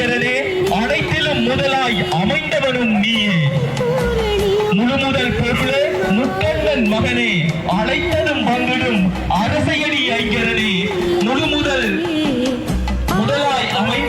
வருகிறதே அனைத்திலும் முதலாய் அமைந்தவனும் நீயே. முழுமுதல் பொருளே முத்தண்ணன் மகனே அழைத்ததும் பங்கிடும் அரசையடி ஐகிறதே முழுமுதல் முதலாய் அமைந்த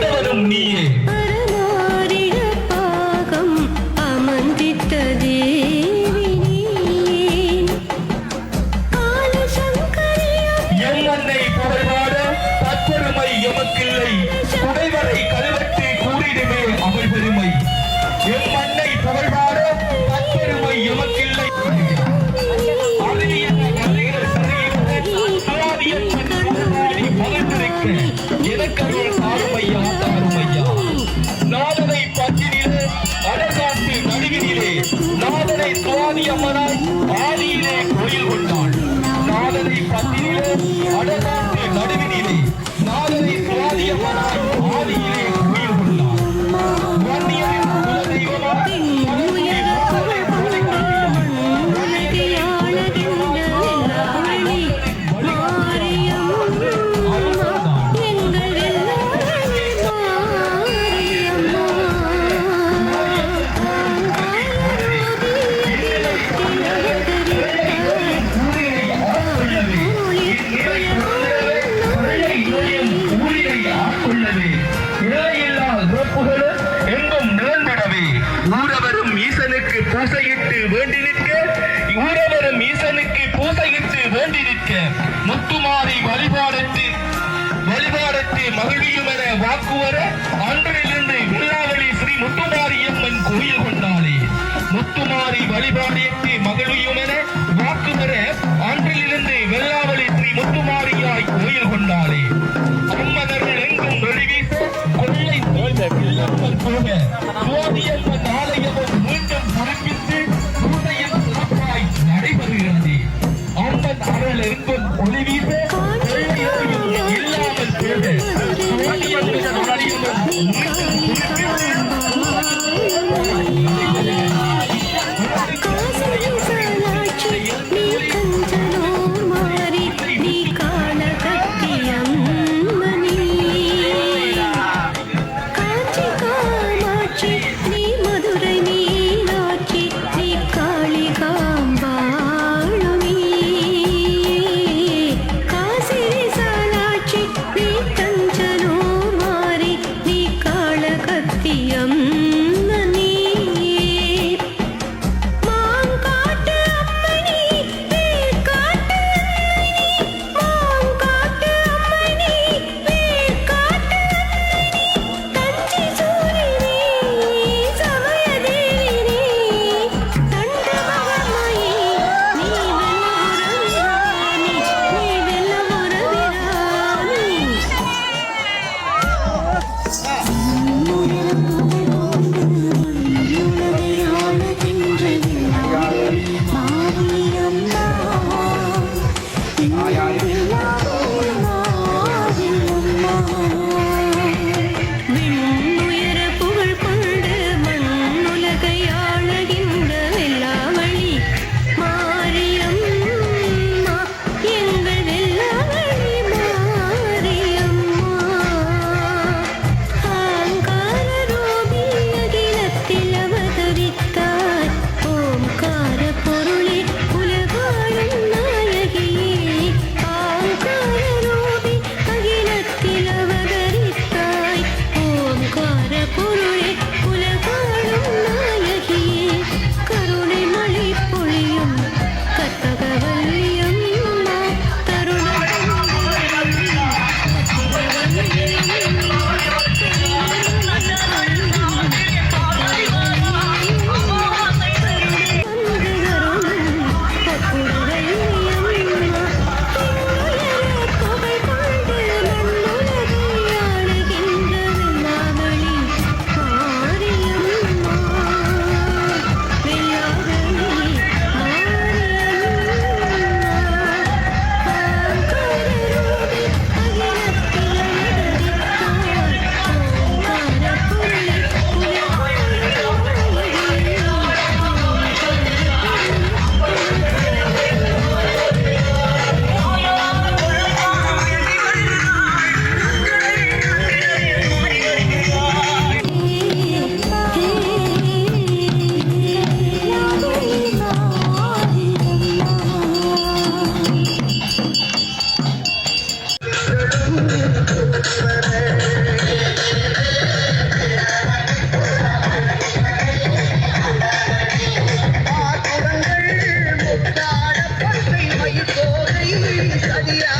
ஆதியிலே கோயில் கொண்டாள் நாதனை பத்தியிலே அடனா ಮತ್ತು baby. Yeah.